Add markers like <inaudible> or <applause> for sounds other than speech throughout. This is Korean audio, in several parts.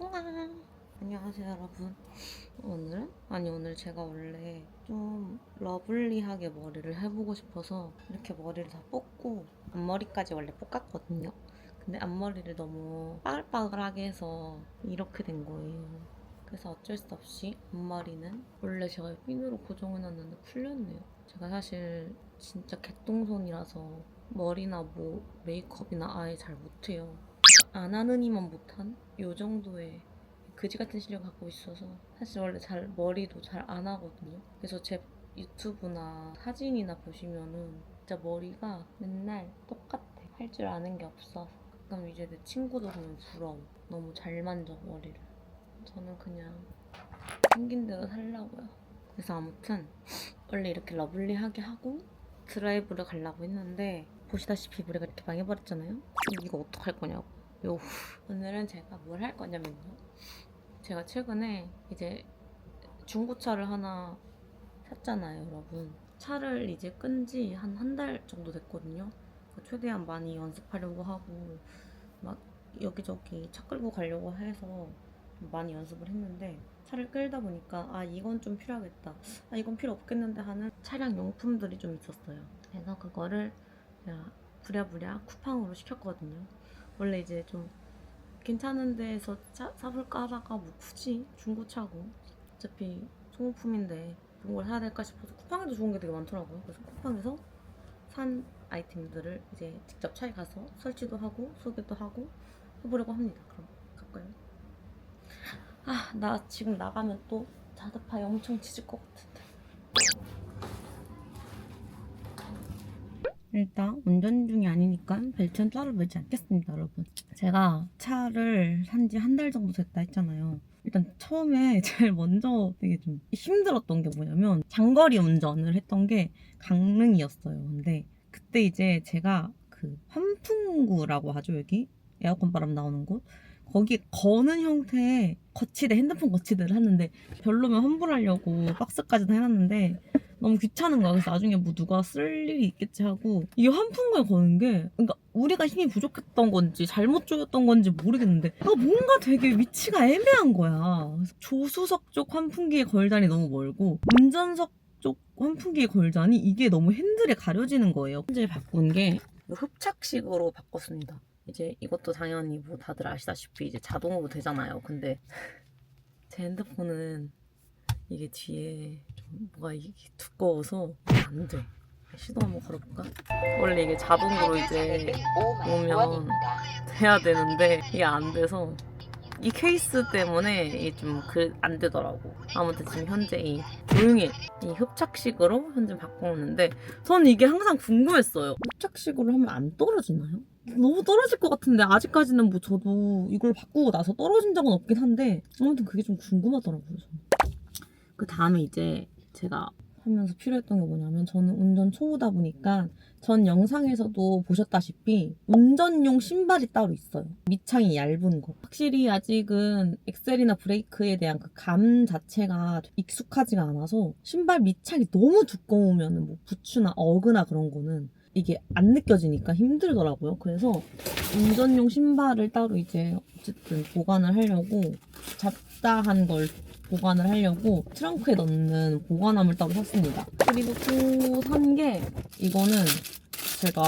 통화. 안녕하세요, 여러분. 오늘은? 아니, 오늘 제가 원래 좀 러블리하게 머리를 해보고 싶어서 이렇게 머리를 다 뽑고 앞머리까지 원래 볶았거든요. 근데 앞머리를 너무 빠글빠글하게 해서 이렇게 된 거예요. 그래서 어쩔 수 없이 앞머리는 원래 제가 핀으로 고정해놨는데 풀렸네요. 제가 사실 진짜 개똥손이라서 머리나 뭐 메이크업이나 아예 잘 못해요. 안 하느니만 못한 요 정도의 그지 같은 실력 갖고 있어서 사실 원래 잘 머리도 잘 안 하거든요. 그래서 제 유튜브나 사진이나 보시면은 진짜 머리가 맨날 똑같아. 할 줄 아는 게 없어서 가끔 이제 내 친구도 보면 부러워. 너무 잘 만져 머리를. 저는 그냥 생긴 대로 살라고요. 그래서 아무튼 원래 이렇게 러블리하게 하고 드라이브를 가려고 했는데 보시다시피 머리가 이렇게 망해버렸잖아요. 이거 어떡할 거냐고. 요 오늘은 제가 뭘 할 거냐면요. 제가 최근에 이제 중고차를 하나 샀잖아요, 여러분. 차를 이제 끈 지 한 한 달 정도 됐거든요. 그래서 최대한 많이 연습하려고 하고 막 여기저기 차 끌고 가려고 해서 많이 연습을 했는데 차를 끌다 보니까 아 이건 좀 필요하겠다 아 이건 필요 없겠는데 하는 차량 용품들이 좀 있었어요 그래서 그거를 제가 부랴부랴 쿠팡으로 시켰거든요 원래 이제 좀 괜찮은 데에서 차, 사볼까 하다가 뭐 굳이 중고차고 어차피 소모품인데 좋은 걸 사야 될까 싶어서 쿠팡에도 좋은 게 되게 많더라고요. 그래서 쿠팡에서 산 아이템들을 이제 직접 차에 가서 설치도 하고 소개도 하고 해보려고 합니다. 그럼 갈까요? 아, 나 지금 나가면 또 자드파이 엄청 짖을 것 같은 일단 운전 중이 아니니까 벨트는 따로 매지 않겠습니다, 여러분. 제가 차를 산 지 한 달 정도 됐다 했잖아요. 일단 처음에 <laughs> 제일 먼저 되게 좀 힘들었던 게 뭐냐면 장거리 운전을 했던 게 강릉이었어요. 근데 그때 이제 제가 그 환풍구라고 하죠, 여기 에어컨 바람 나오는 곳. 거기 거는 형태의 거치대 핸드폰 거치대를 하는데 별로면 환불하려고 박스까지 다 해놨는데 너무 귀찮은 거야. 그래서 나중에 뭐 누가 쓸 일이 있겠지 하고 이게 환풍구에 거는 게 그러니까 우리가 힘이 부족했던 건지 잘못 조였던 건지 모르겠는데 아 뭔가 되게 위치가 애매한 거야. 조수석 쪽 환풍기에 걸다니 너무 멀고 운전석 쪽 환풍기에 걸자니 이게 너무 핸들에 가려지는 거예요. 현재 바꾼 게 흡착식으로 바꿨습니다. 이제 이것도 당연히 뭐 다들 아시다시피 이제 자동으로 되잖아요. 근데 <laughs> 제 핸드폰은 이게 뒤에 좀 뭐가 이게 두꺼워서 안 돼. 시도 한번 걸어볼까? 원래 이게 자동으로 이제 오면 돼야 되는데 이게 안 돼서 이 케이스 때문에 이게 좀그안 되더라고. 아무튼 지금 현재 이 조용히 이 흡착식으로 현재 바꾸는데 저는 이게 항상 궁금했어요. 흡착식으로 하면 안 떨어지나요? 너무 떨어질 것 같은데 아직까지는 뭐 저도 이걸 바꾸고 나서 떨어진 적은 없긴 한데 아무튼 그게 좀 궁금하더라고요. 저는. 그 다음에 이제 제가 하면서 필요했던 게 뭐냐면 저는 운전 초보다 보니까 전 영상에서도 보셨다시피 운전용 신발이 따로 있어요. 밑창이 얇은 거. 확실히 아직은 엑셀이나 브레이크에 대한 그 감 자체가 익숙하지가 않아서 신발 밑창이 너무 두꺼우면 뭐 부츠나 어그나 그런 거는 이게 안 느껴지니까 힘들더라고요. 그래서 운전용 신발을 따로 이제 어쨌든 보관을 하려고 잡다한 걸 보관을 하려고 트렁크에 넣는 보관함을 따로 샀습니다. 그리고 또 산 게 이거는 제가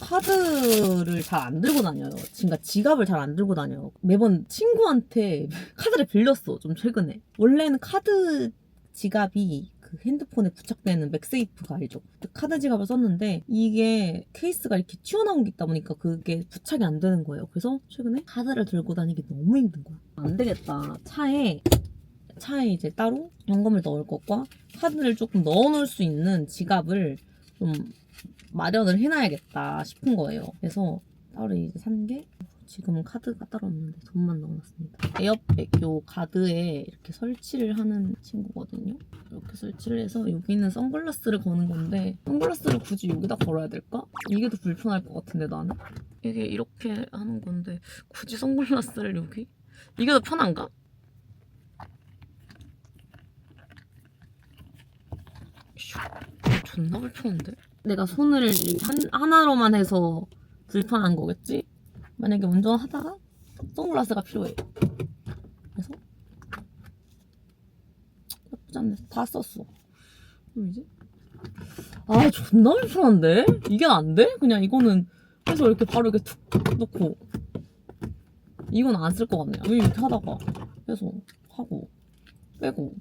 카드를 잘 안 들고 다녀요. 그러니까 지갑을 잘 안 들고 다녀요. 매번 친구한테 <laughs> 카드를 빌렸어. 좀 최근에. 원래는 카드 지갑이 그 핸드폰에 부착되는 맥세이프가 알죠? 그 카드 지갑을 썼는데 이게 케이스가 이렇게 튀어나온 게 있다 보니까 그게 부착이 안 되는 거예요. 그래서 최근에 카드를 들고 다니기 너무 힘든 거야. 안 되겠다. 차에 차에 이제 따로 현금을 넣을 것과 카드를 조금 넣어놓을 수 있는 지갑을 좀 마련을 해놔야겠다 싶은 거예요. 그래서 따로 이제 산 게 지금은 카드가 따로 없는데 돈만 넣어놨습니다. 에어백 요 가드에 이렇게 설치를 하는 친구거든요. 이렇게 설치를 해서 여기는 선글라스를 거는 건데 선글라스를 굳이 여기다 걸어야 될까? 이게 더 불편할 것 같은데 나는? 이게 이렇게 하는 건데 굳이 선글라스를 여기? 이게 더 편한가? 존나 불편한데? 내가 손을 한, 하나로만 해서 불편한 거겠지? 만약에 운전하다가 선글라스가 필요해. 그래서 나쁘지 않네. 다 썼어. 그럼 이제 아 존나 불편한데? 이게 안 돼? 그냥 이거는 해서 이렇게 바로 이렇게 툭 놓고 이건 안 쓸 것 같네요 왜 이렇게 하다가 해서 하고 빼고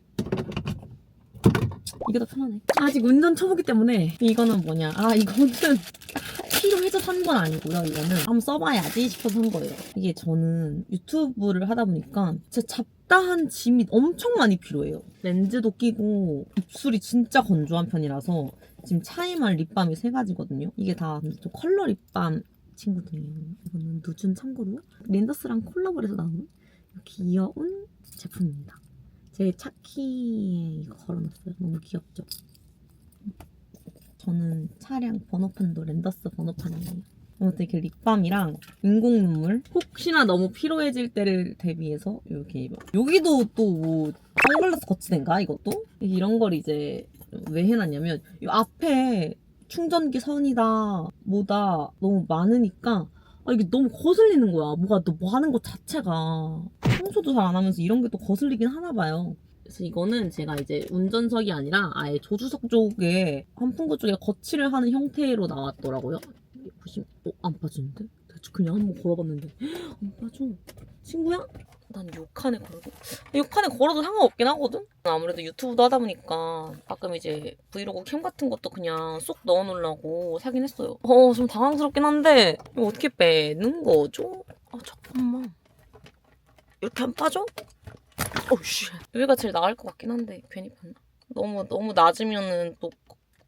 이게 더 편하네. 아직 운전 초보기 때문에 이거는 뭐냐? 아 이거는 <laughs> 필요해서 산 건 아니고요. 이거는 한번 써봐야지 싶어서 산 거예요. 이게 저는 유튜브를 하다 보니까 진짜 잡다한 짐이 엄청 많이 필요해요. 렌즈도 끼고 입술이 진짜 건조한 편이라서 지금 차이만 립밤이 세 가지거든요. 이게 다좀 컬러 립밤 친구들이에요. 이거는 누준 참고로 린더스랑 콜라보를 해서 나온 귀여운 제품입니다. 제 차키에 이거 걸어놨어요. 너무 귀엽죠? 저는 차량 번호판도 랜더스 번호판이에요. 아무튼 이렇게 립밤이랑 인공 눈물 혹시나 너무 피로해질 때를 대비해서 이렇게 뭐- 여기도 또뭐 선글라스 거치대인가 이것도 이런 걸 이제 왜 해놨냐면 이 앞에 충전기 선이다 뭐다 너무 많으니까 아 이게 너무 거슬리는 거야 뭐가 또 뭐 하는 것 자체가 청소도 잘 안 하면서 이런 게 또 거슬리긴 하나 봐요 그래서 이거는 제가 이제 운전석이 아니라 아예 조수석 쪽에 환풍구 쪽에 거치를 하는 형태로 나왔더라고요. 보시면 어, 안 빠지는데? 대충 그냥 한번 걸어봤는데 안 빠져. 친구야? 난 욕칸에 걸어도 욕칸에 걸어도 상관없긴 하거든? 아무래도 유튜브도 하다 보니까 가끔 이제 브이로그 캠 같은 것도 그냥 쏙 넣어 놓으려고 사긴 했어요. 어, 좀 당황스럽긴 한데 이거 어떻게 빼는 거죠? 아, 잠깐만. 이렇게 안 빠져? 어우씨 여기가 제일 나을 것 같긴 한데 괜히 봤나? 너무 너무 낮으면은 또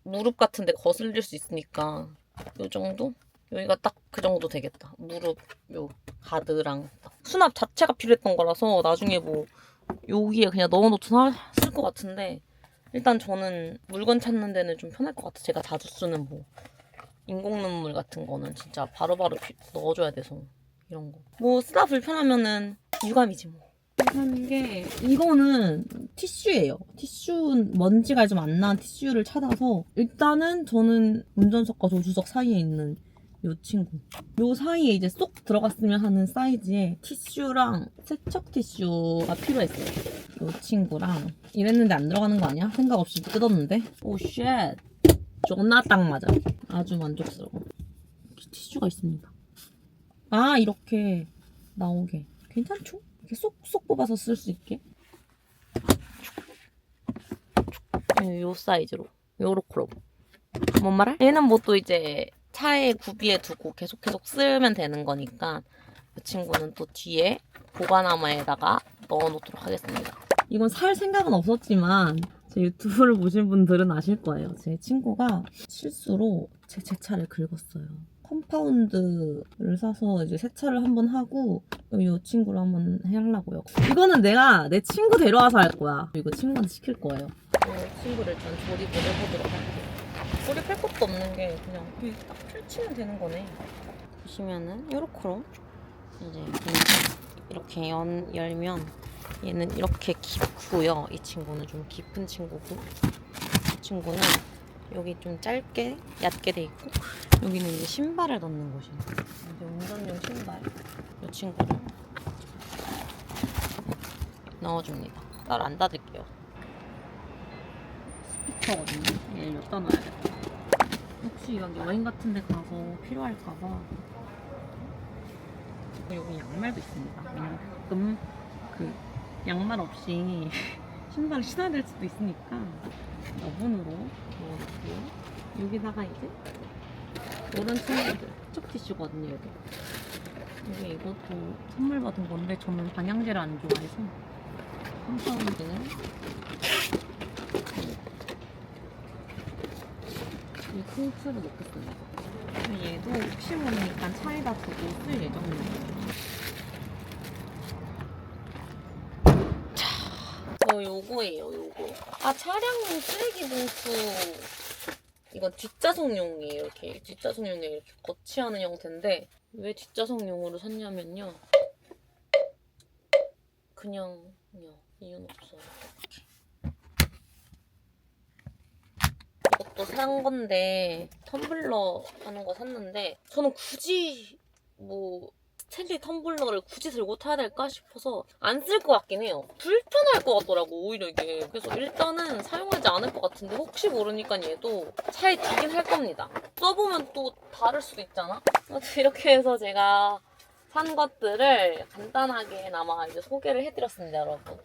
무릎 같은데 거슬릴 수 있으니까 요 정도? 여기가 딱 그 정도 되겠다 무릎 요 가드랑 딱. 수납 자체가 필요했던 거라서 나중에 뭐 여기에 그냥 넣어놓든 쓸것 같은데 일단 저는 물건 찾는 데는 좀 편할 것 같아 제가 자주 쓰는 뭐 인공 눈물 같은 거는 진짜 바로바로 피- 넣어줘야 돼서 이런 거 뭐 쓰다 불편하면은 유감이지 뭐 하는 게 이거는 티슈예요. 티슈 먼지가 좀 안 나는 티슈를 찾아서 일단은 저는 운전석과 조수석 사이에 있는 요 친구 요 사이에 이제 쏙 들어갔으면 하는 사이즈의 티슈랑 세척 티슈가 필요했어요. 요 친구랑 이랬는데 안 들어가는 거 아니야? 생각 없이 뜯었는데 오 쉣 존나 딱 맞아. 아주 만족스러워. 티슈가 있습니다. 아 이렇게 나오게 괜찮죠? 이렇게 쏙쏙 뽑아서 쓸 수 있게 네, 요 사이즈로 요렇게로 뭔 말할? 얘는 뭐 또 이제 차에 구비해 두고 계속 계속 쓰면 되는 거니까 이 친구는 또 뒤에 보관함에다가 넣어놓도록 하겠습니다. 이건 살 생각은 없었지만 제 유튜브를 보신 분들은 아실 거예요. 제 친구가 실수로 제, 제 차를 긁었어요. 컴파운드를 사서 이제 세차를 한번 하고 이 친구를 한번 해하려고요. 이거는 내가 내 친구 데려와서 할 거야. 이거 친구한테 시킬 거예요. 이 친구를 일단 조립을 해보도록 할게요. 조립할 것도 없는 게 그냥 딱 펼치면 되는 거네. 보시면은 요렇게로 이제 이렇게 연, 열면 얘는 이렇게 깊고요. 이 친구는 좀 깊은 친구고 이 친구는 여기 좀 짧게 얕게 돼 있고 여기는 이제 신발을 넣는 곳이에요. 이제 운전용 신발 이 친구를 넣어줍니다. 따로 안 닫을게요. 스피커거든요. 얘를 여기다 놔야겠다. 혹시 막 여행 같은 데 가서 필요할까봐 여기 양말도 있습니다. 왜냐면 가끔 그 양말 없이 <laughs> 신발을 신어야 될 수도 있으니까 여분으로 넣어놓고요. 여기다가 이제 이런 친구들 촉 티슈거든요. 이게. 이것도 선물 받은 건데 저는 방향제를 안 좋아해서 컴파운드는 이 콩트를 넣겠습니다. 얘도 혹시 모르니까 차에다 두고 쓸 예정이에요. 저 요거예요, 요거. 아, 차량용 쓰레기 봉투. 이건 뒷좌석용이에요. 이렇게 뒷좌석용에 이렇게 거치하는 형태인데 왜 뒷좌석용으로 샀냐면요. 그냥요. 이유는 없어요. 이 것도 산 건데 텀블러 하는 거 샀는데 저는 굳이 뭐 스탠리 텀블러를 굳이 들고 타야 될까 싶어서 안 쓸 것 같긴 해요. 불편할 것 같더라고 오히려 이게. 그래서 일단은 사용하지 않을 것 같은데 혹시 모르니까 얘도 차에 두긴 할 겁니다. 써보면 또 다를 수도 있잖아. 이렇게 해서 제가 산 것들을 간단하게나마 이제 소개를 해드렸습니다, 여러분.